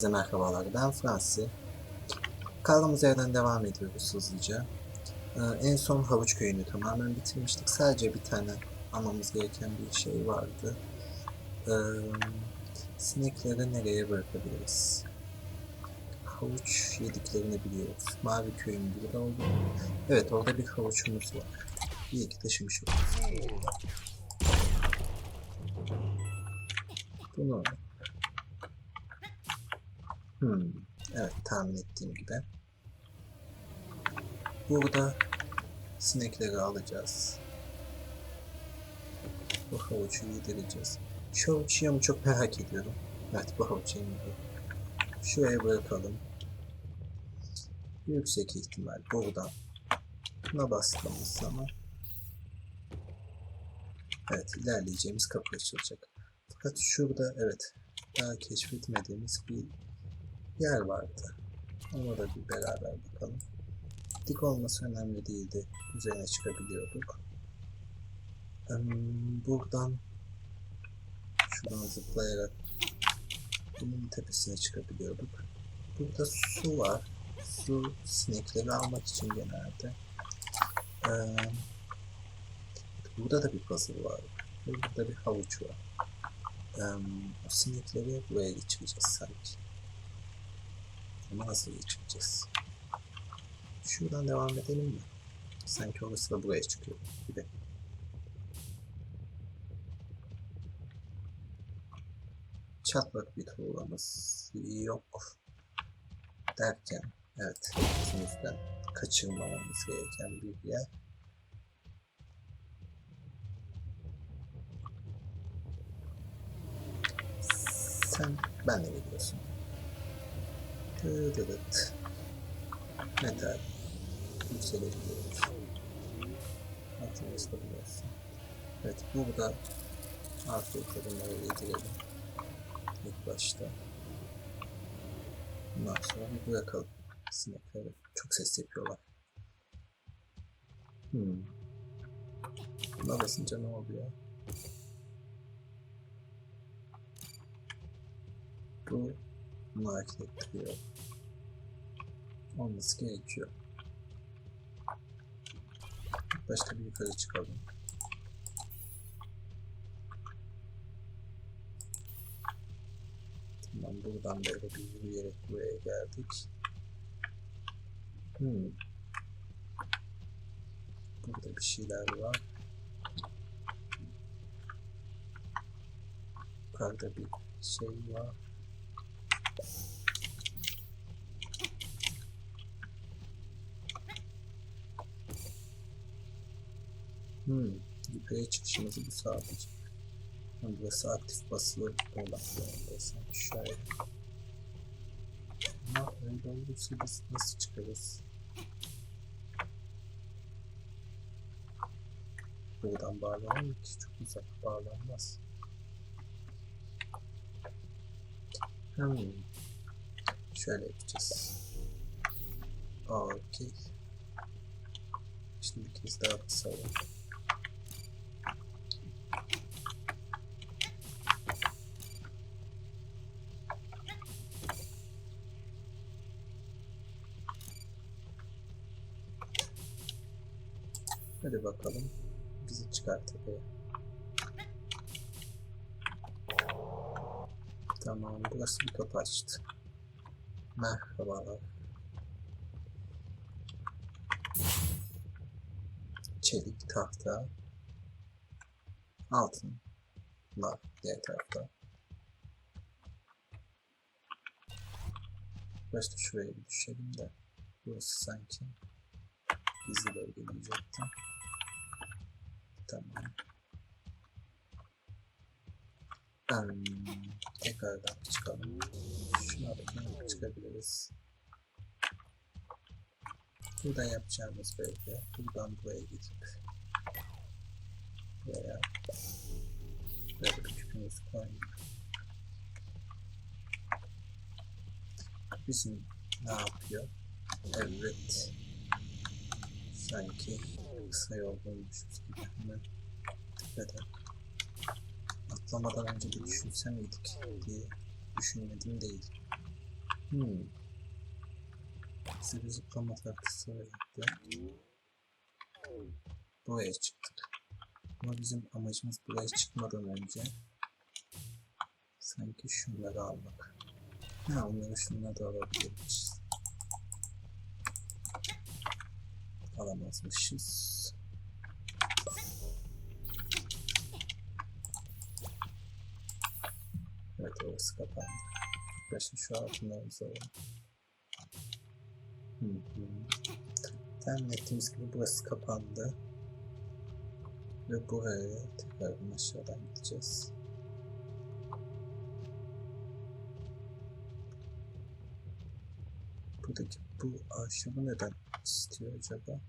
Herkese merhabalar, ben Fransi. Kaldığımız yerden devam ediyoruz hızlıca. Ee, en son Havuç Köyü'nü tamamen bitirmiştik. Sadece bir tane almamız gereken bir şey vardı. Ee, sinekleri nereye bırakabiliriz? Havuç yediklerini biliyoruz. Mavi Köy'ün burada olduğunu. Evet, orada bir havuçumuz var. İyi ki taşımış oluruz. Bunu Hmm, evet tahmin ettiğim gibi. Burada sinekleri alacağız. Bu havucu yedireceğiz. Şu havuç yiyor mu çok merak ediyorum. Evet bu yemiyor. Şuraya bırakalım. Yüksek ihtimal buradan buna bastığımız zaman Evet ilerleyeceğimiz kapı açılacak. Fakat şurada evet daha keşfetmediğimiz bir yer vardı. Ona da bir beraber bakalım. Dik olması önemli değildi. Üzerine çıkabiliyorduk. Buradan şuradan zıplayarak bunun tepesine çıkabiliyorduk. Burada su var. Su sinekleri almak için genelde. Em, Burada da bir puzzle var. Burada bir havuç var. Em, O sinekleri buraya geçireceğiz sanki. Nasıl geçeceğiz? Şuradan devam edelim mi? Sanki orası da buraya çıkıyor gibi. Çatlak bir tuğlamız yok derken evet ikimizden kaçırmamamız gereken bir yer. Sen benle geliyorsun. Dıdıdıt. Metal. Yükselebiliyoruz. Altımızda biliyorsun. Evet burada afiyet bunları yedirelim. İlk başta. Bundan sonra bir bırakalım sinekleri. Çok ses yapıyorlar. Hmm. Buna basınca ne oluyor? Bu bunu hareket ettiriyor. Olması gerekiyor. Başka bir yukarı çıkalım. Tamam buradan böyle bir yürüyerek buraya geldik. Hmm. Burada bir şeyler var. Yukarıda bir şey var. Hmm, yukarıya çıkışımızı bu sağlayacak. Burası aktif basılı olmak zorunda sanki şöyle. Ama öyle olursa biz nasıl çıkarız? Buradan bağlanır ki? Çok uzak bağlanmaz. Hmm. Şöyle yapacağız. Okey. Şimdi bir kez daha basalım. Hadi bakalım. Bizi çıkar tepeye. Tamam, burası bir kapı açtı. Merhabalar. Çelik, tahta, altın var diğer tarafta. Başta şuraya bir düşelim de. Burası sanki gizli bölge diyecektim. Tamam. Hmm, tekrardan çıkalım. Bakın çıkabiliriz. Buradan yapacağımız böyle. Buradan buraya gidip buraya böyle bir küpümüzü koyayım. Bizim ne yapıyor? Evet. Sanki kısa yol bulmuşuz gibi hemen tepeden atlamadan önce bir düşünse miydik diye düşünmedim değil. Hmm. Bize bir zıplama tahtası verdi. Buraya çıktık. Ama bizim amacımız buraya çıkmadan önce sanki şunları almak. Ha onları şunları da alabilirmişiz. Alamazmışız. Evet orası kapandı. Başka şu altınlarımızı alalım. Hı hı. Tahmin ettiğimiz gibi burası kapandı. Ve buraya tekrar aşağıdan gideceğiz. Buradaki bu ahşabı neden istiyor acaba?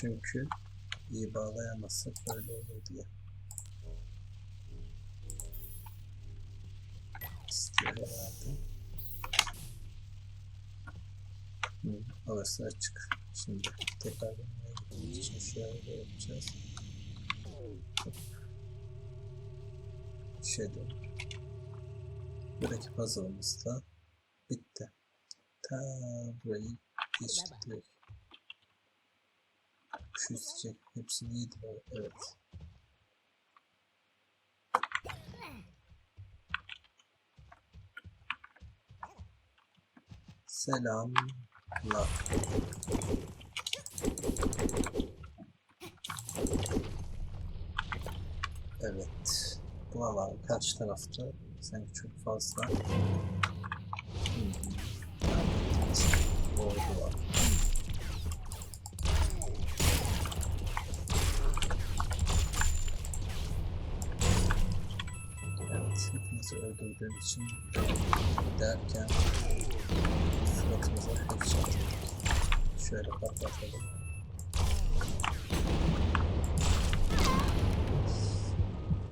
Çünkü iyi bağlayamazsak böyle olur diye. İstiyor herhalde. Hı, orası açık. Şimdi tekrar buraya gitmek için şöyle yapacağız. Hop. Shadow. Buradaki puzzle'ımız da bitti. Ta burayı geçtik. Şu isteyecek hepsini yedi o, evet. Selamlar. Evet. Bu alan karşı tarafta sanki çok fazla. Ordu var. Öldürdüğüm için derken suratımıza headshot. Şöyle patlatalım.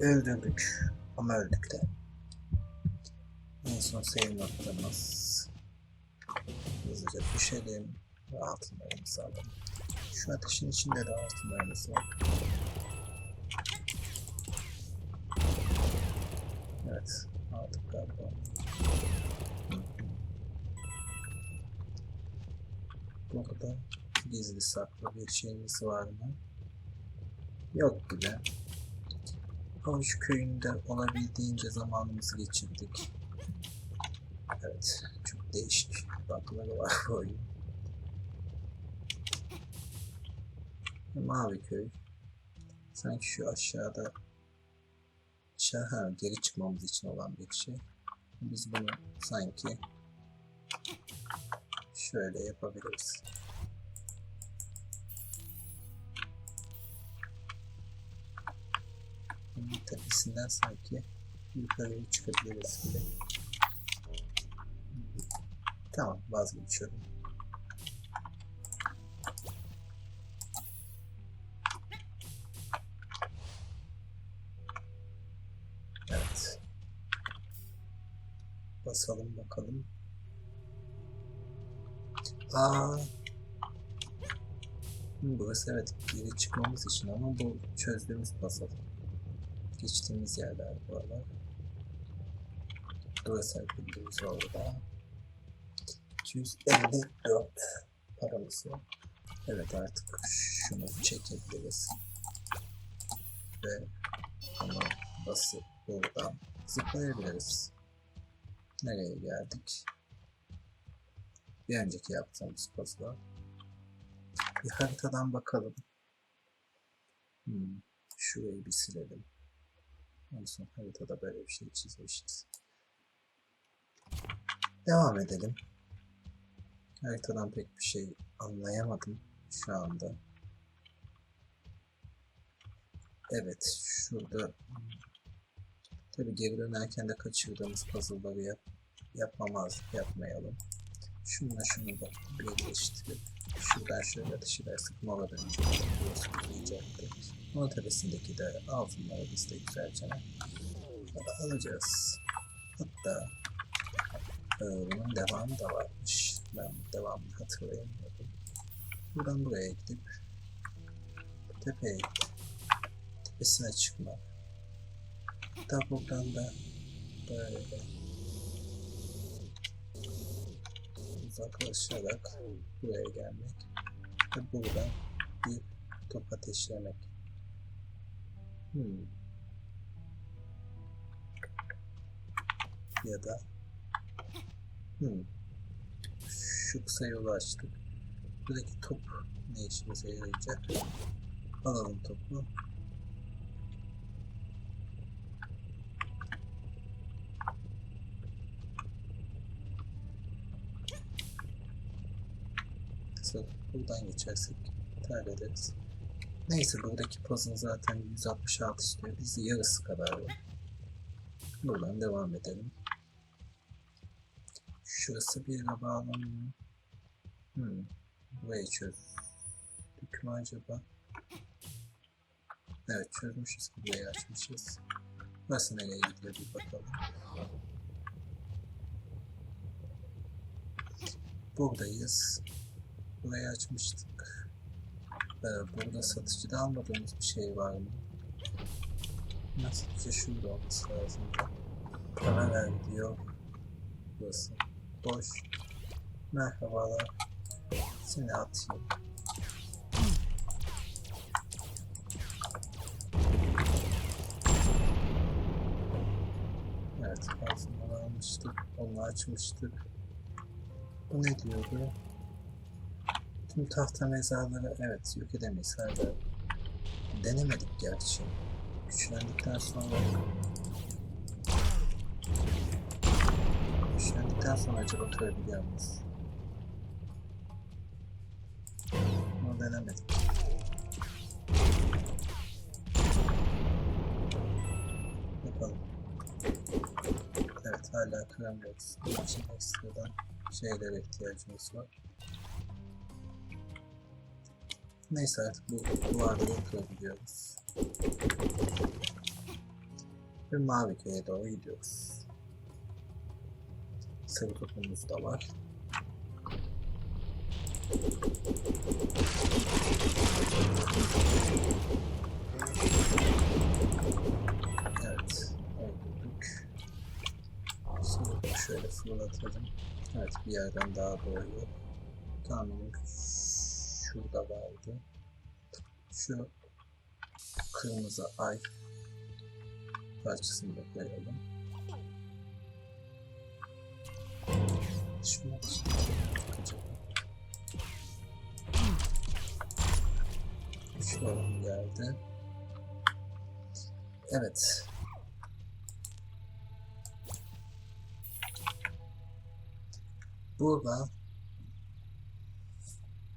Öldürdük ama öldük de. En son save noktamız. Hızlıca düşelim ve altınlarımızı alalım. Şu ateşin içinde de altınlarımız var. Burada gizli saklı bir şeyimiz var mı? Yok gibi. Havuç köyünde olabildiğince zamanımızı geçirdik. Evet, çok değişik bakları var bu oyun. Mavi köy. Sanki şu aşağıda aşağı geri çıkmamız için olan bir şey. Biz bunu sanki şöyle yapabiliriz. Bunun tepesinden sanki yukarıya çıkabiliriz gibi. Tamam vazgeçiyorum. Evet. Basalım bakalım. Aa. Burası evet geri çıkmamız için ama bu çözdüğümüz puzzle. Geçtiğimiz yerler buralar. Burası bildiğimiz orada. 254 paramız. Evet artık şunu çekebiliriz. Ve bunu basıp buradan zıplayabiliriz. Nereye geldik? Bir önceki yaptığımız puzzle'a. Bir haritadan bakalım. Hmm, şurayı bir silelim. En son haritada böyle bir şey çizmişiz. Devam edelim. Haritadan pek bir şey anlayamadım şu anda. Evet, şurada tabi geri dönerken de kaçırdığımız puzzle'ları yap, yapmamaz, yapmayalım. Şununla şunu da birleştirip şuradan şöyle dışarı mola dönünce sıkılayacaktır. Onun tepesindeki de altınları biz de güzelce alacağız. Hatta ee, bunun devamı da varmış. Ben devamını hatırlayamıyordum. Buradan buraya gidip tepeye. Tepesine çıkmak. Da buradan da böyle uzaklaşarak buraya gelmek ve buradan bir top ateşlemek. Hmm. Ya da hmm. şu kısa yolu açtık. Buradaki top ne işimize yarayacak? Alalım topu. Kısa buradan geçersek iptal ederiz. Neyse buradaki puzzle zaten 166 istiyor. Biz yarısı kadar var. Buradan devam edelim. Şurası bir yere bağlanıyor. Hmm. Burayı çözdük mü acaba? Evet çözmüşüz. Burayı açmışız. Burası nereye gidiyor bir bakalım. Buradayız. Burayı açmıştık. Ee, burada satıcıda almadığımız bir şey var mı? Nasılca şurada olması lazım. Kamera diyor. Burası. Boş. Merhabalar. Seni atayım. Evet, altından almıştık. Onu açmıştık. Bu ne diyordu? Tüm tahta mezarları evet yok edemeyiz hala. Denemedik gerçi. Güçlendikten sonra Güçlendikten sonra acaba kırabiliyor muyuz? Ama denemedik. Bakalım. Evet hala kıramıyoruz. Bunun için ekstradan şeylere ihtiyacımız var. Neyse artık bu duvarları kırabiliyoruz. Ve mavi köye doğru gidiyoruz. Sarı topumuz da var. Evet, öldürdük. Şimdi şöyle fırlatalım. Evet, bir yerden daha doğuyor. Tahminim şurada vardı. Şu kırmızı ay parçasını da koyalım. Şimdi acaba. Şu alalım geldi. Evet. Burada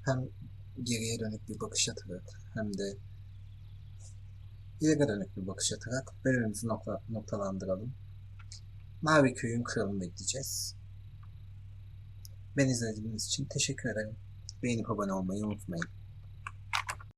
hem geriye dönük bir bakış atarak hem de ileri dönük bir bakış atarak bölümümüzü nokta, noktalandıralım. Mavi köyün kralını bekleyeceğiz. Beni izlediğiniz için teşekkür ederim. Beğenip abone olmayı unutmayın.